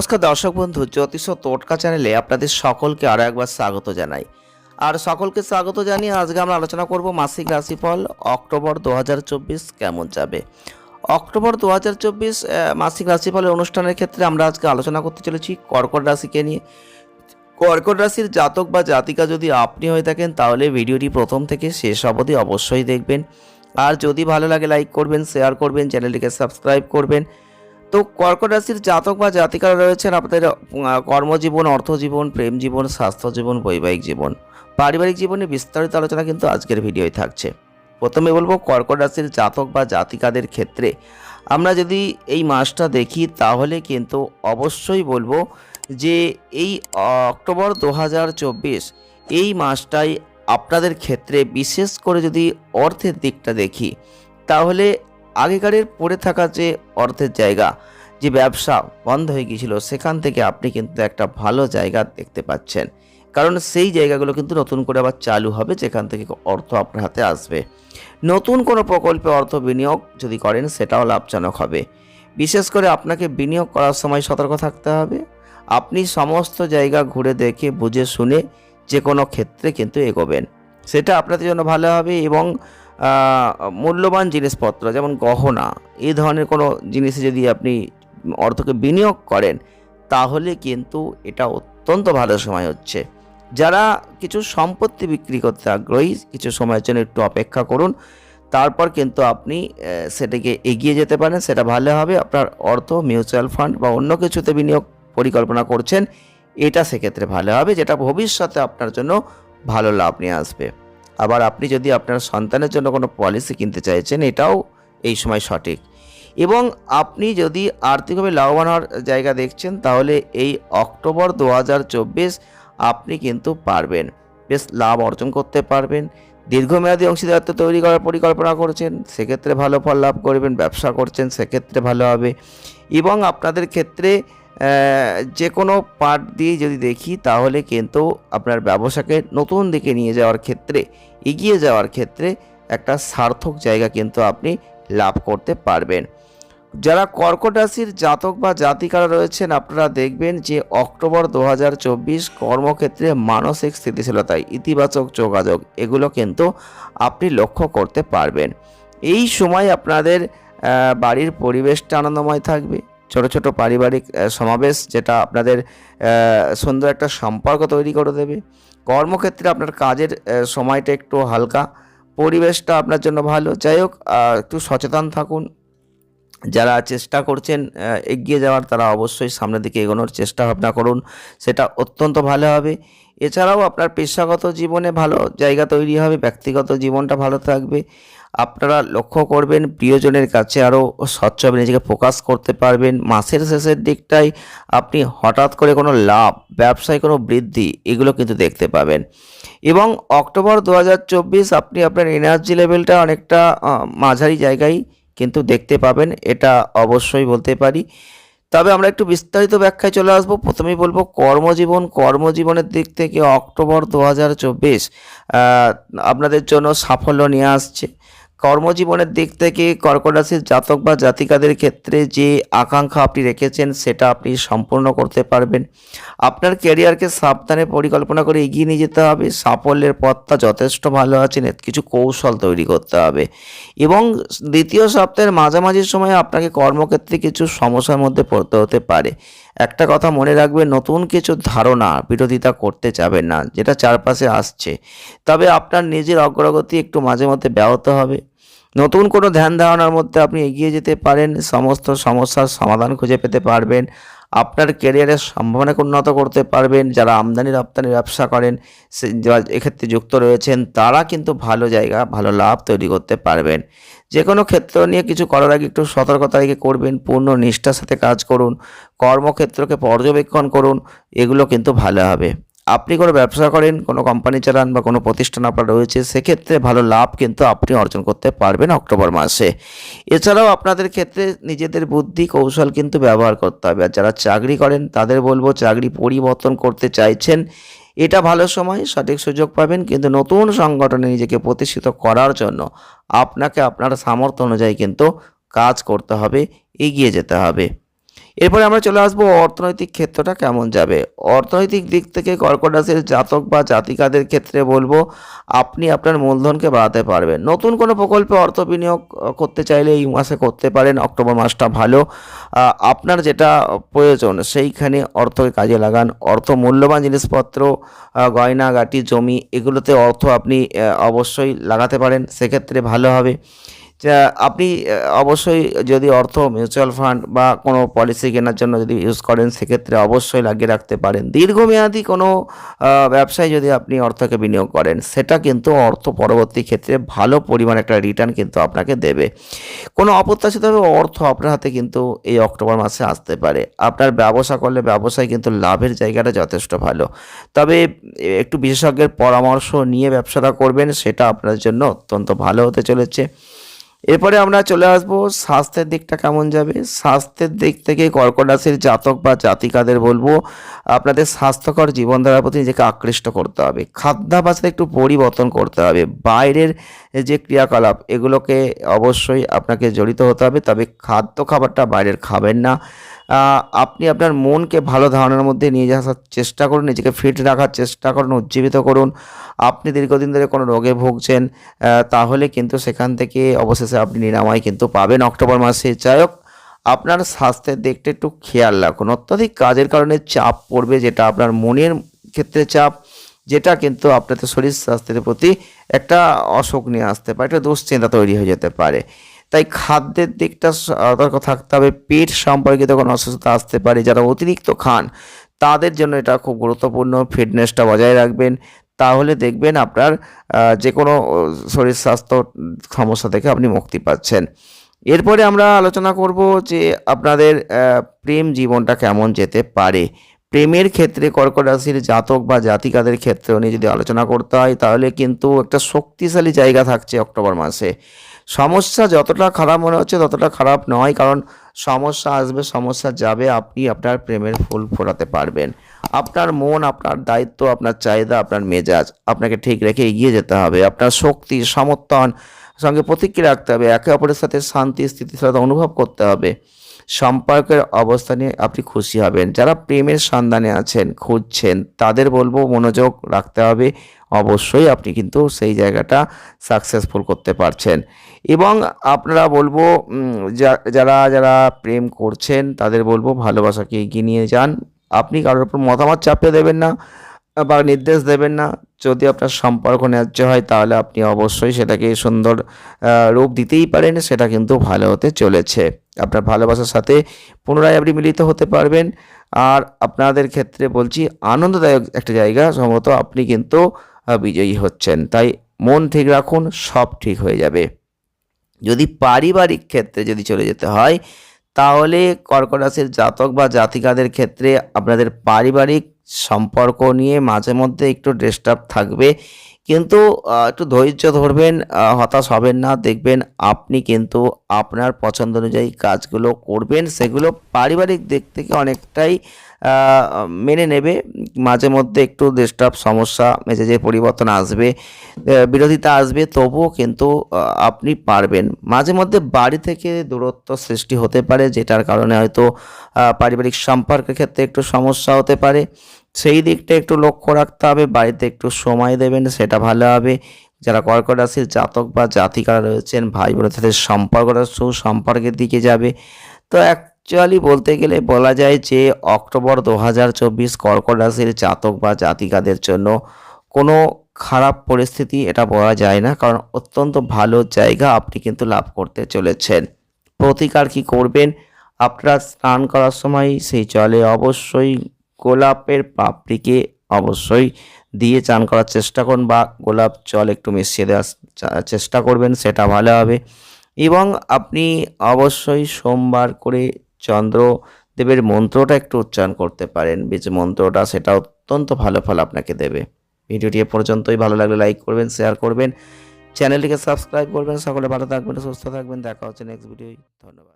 নমস্কার দর্শক বন্ধু, জ্যোতিষ টোটকা চ্যানেলে আপনাদের সকলকে আরও একবার স্বাগত জানাই। আর সকলকে স্বাগত জানিয়ে আজকে আমরা আলোচনা করব মাসিক রাশিফল, অক্টোবর দু হাজার চব্বিশ কেমন যাবে? অক্টোবর দু হাজার চব্বিশ মাসিক রাশিফলের অনুষ্ঠানের ক্ষেত্রে আমরা আজকে আলোচনা করতে চলেছি কর্কট রাশিকে নিয়ে। কর্কট রাশির জাতক বা জাতিকা যদি আপনি হয়ে থাকেন, তাহলে ভিডিওটি প্রথম থেকে শেষ অবধি অবশ্যই দেখবেন। আর যদি ভালো লাগে, লাইক করবেন, শেয়ার করবেন, চ্যানেলটিকে সাবস্ক্রাইব করবেন। তো কর্কট রাশির জাতক বা জাতিকারা রয়েছেন আপনাদের কর্মজীবন, অর্থজীবন, প্রেম জীবন, স্বাস্থ্য জীবন, বৈবাহিক জীবন। পারিবারিক জীবনে বিস্তারিত আলোচনা কিন্তু আজকের ভিডিওয় থাকছে। প্রথমে বলব কর্কট রাশির জাতক বা জাতিকাদের ক্ষেত্রে আমরা যদি এই মাসটা দেখি, তাহলে কিন্তু অবশ্যই বলব যে এই অক্টোবর দু হাজার চব্বিশ এই মাসটাই আপনাদের ক্ষেত্রে বিশেষ করে যদি অর্থের দিকটা দেখি, তাহলে আগেকারের পড়ে থাকা যে অর্থের জায়গা, যে ব্যবসা বন্ধ হয়ে গিয়েছিল, সেখান থেকে আপনি কিন্তু একটা ভালো জায়গা দেখতে পাচ্ছেন। কারণ সেই জায়গাগুলো কিন্তু নতুন করে আবার চালু হবে, যেখান থেকে অর্থ আপনার হাতে আসবে। নতুন কোনো প্রকল্পে অর্থ বিনিয়োগ যদি করেন, সেটাও লাভজনক হবে। বিশেষ করে আপনাকে বিনিয়োগ করার সময় সতর্ক থাকতে হবে। আপনি সমস্ত জায়গা ঘুরে দেখে, বুঝে শুনে যে কোনো ক্ষেত্রে কিন্তু এগোবেন। সেটা আপনাদের জন্য ভালো হবে এবং মূল্যবান জিনিসপত্র, যেমন গহনা, এই ধরনের কোনো জিনিসে যদি আপনি অর্থকে বিনিয়োগ করেন, তাহলে কিন্তু এটা অত্যন্ত ভালো সময় হচ্ছে। যারা কিছু সম্পত্তি বিক্রি করতে আগ্রহী, কিছু সময়ের জন্য একটু অপেক্ষা করুন, তারপর কিন্তু আপনি সেটাকে এগিয়ে যেতে পারেন, সেটা ভালো হবে, আপনার অর্থ, মিউচুয়াল ফান্ড বা অন্য কিছুতে বিনিয়োগ পরিকল্পনা করছেন, এটা সেক্ষেত্রে ভালো হবে, যেটা ভবিষ্যতে আপনার জন্য ভালো লাভ নিয়ে আসবে। আবার আপনি যদি আপনার সন্তানের জন্য কোনো পলিসি কিনতে চাইছেন, এটাও এই সময় সঠিক। এবং আপনি যদি আর্থিকভাবে লাভবান হওয়ার জায়গা দেখছেন, তাহলে এই অক্টোবর দু হাজার চব্বিশ আপনি কিন্তু পারবেন। বেশ লাভ অর্জন করতে পারবেন। দীর্ঘমেয়াদী অংশীদারত্ব তৈরি করার পরিকল্পনা করছেন, সেক্ষেত্রে ভালো ফল লাভ করবেন, ব্যবসা করছেন, সেক্ষেত্রে ভালো হবে। এবং আপনাদের ক্ষেত্রে যে কোনো পার্ট দিয়ে যদি দেখি, তাহলে কিন্তু আপনার ব্যবসাকে নতুন দিকে নিয়ে যাওয়ার ক্ষেত্রে, এগিয়ে যাওয়ার ক্ষেত্রে একটা সার্থক জায়গা কিন্তু আপনি লাভ করতে পারবেন। যারা কর্কট রাশির জাতক বা জাতিকারা রয়েছেন, আপনারা দেখবেন যে অক্টোবর দু হাজার চব্বিশ কর্মক্ষেত্রে মানসিক স্থিতিশীলতায় ইতিবাচক যোগাযোগ, এগুলো কিন্তু আপনি লক্ষ্য করতে পারবেন। এই সময় আপনাদের বাড়ির পরিবেশটা আনন্দময় থাকবে। ছোট ছোট পারিবারিক সমাবেশ যেটা আপনাদের সুন্দর একটা সম্পর্ক তৈরি করে দেবে। কর্মক্ষেত্রে আপনার কাজের সময়টা একটু হালকা, পরিবেশটা আপনার জন্য ভালো। যাই হোক একটু সচেতন থাকুন। যারা চেষ্টা করছেন এগিয়ে যাওয়ার, তারা অবশ্যই সামনের দিকে এগোনোর চেষ্টা ভাবনা করুন। সেটা অত্যন্ত ভালো হবে। এছাড়াও আপনার পেশাগত জীবনে ভালো জায়গা তৈরি হবে, ব্যক্তিগত জীবনটা ভালো থাকবে। আপনারা লক্ষ্য করবেন প্রিয়জনের কাছে আরও স্বচ্ছভাবে নিজেকে ফোকাস করতে পারবেন। মাসের শেষের দিকটায় আপনি হঠাৎ করে কোনো লাভ, ব্যবসায় কোনো বৃদ্ধি, এগুলো কিন্তু দেখতে পাবেন। এবং অক্টোবর দু হাজার চব্বিশ আপনি আপনার এনার্জি লেভেলটা অনেকটা মাঝারি জায়গায় কিন্তু দেখতে পাবেন, এটা অবশ্যই বলতে পারি। তবে আমরা একটু বিস্তারিত ব্যাখ্যায় চলে আসব। প্রথমেই বলব, কর্মজীবন, কর্মজীবনের দিক থেকে অক্টোবর দু হাজার চব্বিশ আপনাদের জন্য সাফল্য নিয়ে আসছে। কর্মজীবনের দিক থেকে কর্কট রাশির জাতক বা জাতিকাদের ক্ষেত্রে যে আকাঙ্ক্ষা আপনি রেখেছেন, সেটা আপনি সম্পূর্ণ করতে পারবেন। আপনার ক্যারিয়ারকে সাবধানে পরিকল্পনা করে এগিয়ে নিয়ে যেতে হবে। সাফল্যের পথটা যথেষ্ট ভালো আছে কিছু কৌশল তৈরি করতে হবে। এবং দ্বিতীয় সপ্তাহের মাঝামাঝি সময়ে আপনাকে কর্মক্ষেত্রে কিছু সমস্যার মধ্যে পড়তে হতে পারে। একটা কথা মনে রাখবেন, নতুন কিছু ধারণা বিরোধিতা করতে যাবেন না, যেটা চারপাশে আসছে। তবে আপনার নিজের অগ্রগতি একটু মাঝে মধ্যে ব্যাহত হবে। নতুন কোনো ধ্যান ধারণার মধ্যে আপনি এগিয়ে যেতে পারেন, সমস্ত সমস্যার সমাধান খুঁজে পেতে পারবেন, আপনার ক্যারিয়ারের সম্ভাবনাকে উন্নত করতে পারবেন, যারা আমদানি রপ্তানি ব্যবসা করেন, সে এক্ষেত্রে যুক্ত রয়েছেন, তারা কিন্তু ভালো জায়গা, ভালো লাভ তৈরি করতে পারবেন। যে কোনো ক্ষেত্র নিয়ে কিছু করার আগে একটু সতর্কতা রেখে করবেন, পূর্ণ নিষ্ঠার সাথে কাজ করুন, কর্মক্ষেত্রকে পর্যবেক্ষণ করুন, এগুলো কিন্তু ভালো হবে। আপনি কোনো ব্যবসা করেন, কোনো কোম্পানি চালান বা কোনো প্রতিষ্ঠান আপনার রয়েছে, সেক্ষেত্রে ভালো লাভ কিন্তু আপনি অর্জন করতে পারবেন অক্টোবর মাসে। এছাড়াও আপনাদের ক্ষেত্রে নিজেদের বুদ্ধি, কৌশল কিন্তু ব্যবহার করতে হবে। আর যারা চাকরি করেন, তাদের বলব চাকরি পরিবর্তন করতে চাইছেন, এটা ভালো সময়, সঠিক সুযোগ পাবেন। কিন্তু নতুন সংগঠনে নিজেকে প্রতিষ্ঠিত করার জন্য আপনাকে আপনার সামর্থ্য অনুযায়ী কিন্তু কাজ করতে হবে, এগিয়ে যেতে হবে। এরপরে আমরা চলে আসব অর্থনৈতিক ক্ষেত্রটা কেমন যাবে? অর্থনৈতিক দিক থেকে কর্কট রাশির জাতক বা জাতিকাদের ক্ষেত্রে বলব, আপনি আপনার মূলধনকে বাড়াতে পারবেন। নতুন কোনো প্রকল্পে অর্থ বিনিয়োগ করতে চাইলে এই মাসে করতে পারেন, অক্টোবর মাসটা ভালো। আপনার যেটা প্রয়োজন, সেইখানে অর্থকে কাজে লাগান। অর্থ মূল্যবান জিনিসপত্র গয়নাগাটি জমি, এগুলোতে অর্থ আপনি অবশ্যই লাগাতে পারেন। সেক্ষেত্রে ভালো হবে। আপনি অবশ্যই যদি অর্থ মিউচুয়াল ফান্ড বা কোনো পলিসি কেনার জন্য যদি ইউজ করেন, সেক্ষেত্রে অবশ্যই লাগিয়ে রাখতে পারেন। দীর্ঘমেয়াদী কোনো ব্যবসায় যদি আপনি অর্থকে বিনিয়োগ করেন, সেটা কিন্তু অর্থ পরবর্তী ক্ষেত্রে ভালো পরিমাণ একটা রিটার্ন কিন্তু আপনাকে দেবে। কোনো অপ্রত্যাশিতভাবে অর্থ আপনার হাতে কিন্তু এই অক্টোবর মাসে আসতে পারে। আপনার ব্যবসা করলে ব্যবসায় কিন্তু লাভের জায়গাটা যথেষ্ট ভালো। তবে একটু বিশেষজ্ঞের পরামর্শ নিয়ে ব্যবসাটা করবেন, সেটা আপনার জন্য অত্যন্ত ভালো হতে চলেছে। এরপরে আমরা চলে আসব স্বাস্থ্যের দিকটা কেমন যাবে? স্বাস্থ্যের দিক থেকে কর্কট রাশির জাতক বা জাতিকাদের বলব, আপনাদের স্বাস্থ্যকর জীবনধারার প্রতি নিজেকে আকৃষ্ট করতে হবে। খাদ্যাভাসের একটু পরিবর্তন করতে হবে। বাইরের যে ক্রিয়াকলাপ, এগুলোকে অবশ্যই আপনাকে জড়িত হতে হবে। তবে খাদ্য খাবারটা বাইরের খাবেন না। আপনি আপনার মনকে ভালো ধারণার মধ্যে নিয়ে যাওয়ার চেষ্টা করুন, নিজেকে ফিট রাখার চেষ্টা করুন, উজ্জীবিত করুন। আপনি দীর্ঘদিন ধরে কোনো রোগে ভুগছেন তাহলে কিন্তু সেখান থেকে অবশেষে আপনি নিরাময় কিন্তু পাবেন অক্টোবর মাসে। যাই হোক, আপনার স্বাস্থ্যের দিকটা একটু খেয়াল রাখুন। অত্যাধিক কাজের কারণে চাপ পড়বে, যেটা আপনার মনের ক্ষেত্রে চাপ, যেটা কিন্তু আপনাদের শরীর স্বাস্থ্যের প্রতি একটা অসুখ নিয়ে আসতে পারে, একটা দুশ্চিন্তা তৈরি হয়ে যেতে পারে। তাই খাদ্যের দিকটা সতর্ক থাকতে হবে। পেট সম্পর্কিত কোনো অসুস্থতা আসতে পারে। যারা অতিরিক্ত খান, তাদের জন্য এটা খুব গুরুত্বপূর্ণ। ফিটনেসটা বজায় রাখবেন। তাহলে দেখবেন আপনার যে কোনো শরীর স্বাস্থ্য সমস্যা থেকে আপনি মুক্তি পাচ্ছেন। এরপরে আমরা আলোচনা করব যে আপনাদের প্রেম জীবনটা কেমন যেতে পারে। প্রেমের ক্ষেত্রে কর্কট রাশির জাতক বা জাতিকাদের ক্ষেত্রেও নিয়ে যদি আলোচনা করতে হয়, তাহলে কিন্তু একটা শক্তিশালী জায়গা থাকছে অক্টোবর মাসে। সমস্যা যতটা খারাপ মনে হচ্ছে ততটা খারাপ নয়, কারণ সমস্যা আসবে, সমস্যা যাবে, আপনি আপনার প্রেমের ফুল ফোটাতে পারবেন। আপনার মন, আপনার দায়িত্ব, আপনার চাহিদা, আপনার মেজাজ, আপনাকে ঠিক রেখে এগিয়ে যেতে হবে। আপনার শক্তি সমর্থন সঙ্গে প্রতিক্রিয়া রাখতে হবে। একে অপরের সাথে শান্তি, স্থিতিশীলতা অনুভব করতে হবে। সম্পর্কের অবস্থা নিয়ে আপনি খুশি হবেন। যারা প্রেমের সন্ধানে আছেন, খুঁজছেন, তাদের বলব মনোযোগ রাখতে হবে। অবশ্যই আপনি কিন্তু সেই জায়গাটা সাকসেসফুল করতে পারছেন। এবং আপনারা বলব যারা যারা প্রেম করছেন, তাদের বলব ভালোবাসাকে এগিয়ে নিয়ে যান। আপনি কারোর উপর মতামত চাপিয়ে দেবেন না। বা নির্দেশ দেবেন না। যদি আপনার সম্পর্ক ন্যায্য হয়, তাহলে আপনি অবশ্যই সেটাকে সুন্দর রূপ দিতেই পারেন। সেটা কিন্তু ভালো হতে চলেছে। আপনার ভালোবাসার সাথে পুনরায় আপনি মিলিত হতে পারবেন। আর আপনাদের ক্ষেত্রে বলছি, আনন্দদায়ক একটা জায়গা। সম্ভবত আপনি কিন্তু বিজয়ী হচ্ছেন। তাই মন ঠিক রাখুন, সব ঠিক হয়ে যাবে। যদি পারিবারিক ক্ষেত্রে যদি চলে যেতে হয়, তাহলে কর্কট জাতক বা জাতিকাদের ক্ষেত্রে আপনাদের পারিবারিক সম্পর্ক নিয়ে মাঝে মধ্যে একটু ডিস্টার্ব থাকবে। কিন্তু একটু ধৈর্য ধরবেন হতাশ হবেন না। দেখবেন আপনি কিন্তু আপনার পছন্দ অনুযায়ী কাজগুলো করবেন। সেগুলো পারিবারিক দিক থেকে অনেকটাই মেনে নেবে। মাঝে মধ্যে একটু ডিস্টার্ব সমস্যা মেজাজের পরিবর্তন আসবে বিরোধিতা আসবে, তবুও কিন্তু আপনি পারবেন। মাঝে মধ্যে বাড়ি থেকে দূরত্ব সৃষ্টি হতে পারে, যেটার কারণে হয়তো পারিবারিক সম্পর্কের ক্ষেত্রে একটু সমস্যা হতে পারে। সেই দিকটা একটু লক্ষ্য রাখতে হবে, বাড়িতে একটু সময় দেবেন, সেটা ভালো হবে। যারা কর্কট রাশির জাতক বা জাতিকারা রয়েছেন ভাই বোনের সাথে সম্পর্কটা, সুসম্পর্কের দিকে যাবে। তো অ্যাকচুয়ালি বলতে গেলে বলা যায় যে অক্টোবর দু হাজার চব্বিশ কর্কট রাশির জাতক বা জাতিকাদের জন্য কোনো খারাপ পরিস্থিতি এটা বলা যায় না, কারণ অত্যন্ত ভালো জায়গা আপনি কিন্তু লাভ করতে চলেছেন। প্রতিকার কি করবেন? আপনারা স্নান করার সময় সেই জলে অবশ্যই গোলাপের পাপড়িকে অবশ্যই দিয়ে চান করার চেষ্টা করুন বা গোলাপ জল একটু মিশিয়ে দেওয়ার চেষ্টা করবেন, সেটা ভালো হবে। এবং আপনি অবশ্যই সোমবার করে চন্দ্রদেবের মন্ত্রটা একটু উচ্চারণ করতে পারেন। বীজ মন্ত্রটা সেটা অত্যন্ত ভালো ফল আপনাকে দেবে। ভিডিওটি এ পর্যন্তই। ভালো লাগলে লাইক করবেন, শেয়ার করবেন। চ্যানেলটিকে সাবস্ক্রাইব করবেন। সকলে ভালো থাকবেন, সুস্থ থাকবেন। দেখা হচ্ছে নেক্সট ভিডিও ধন্যবাদ।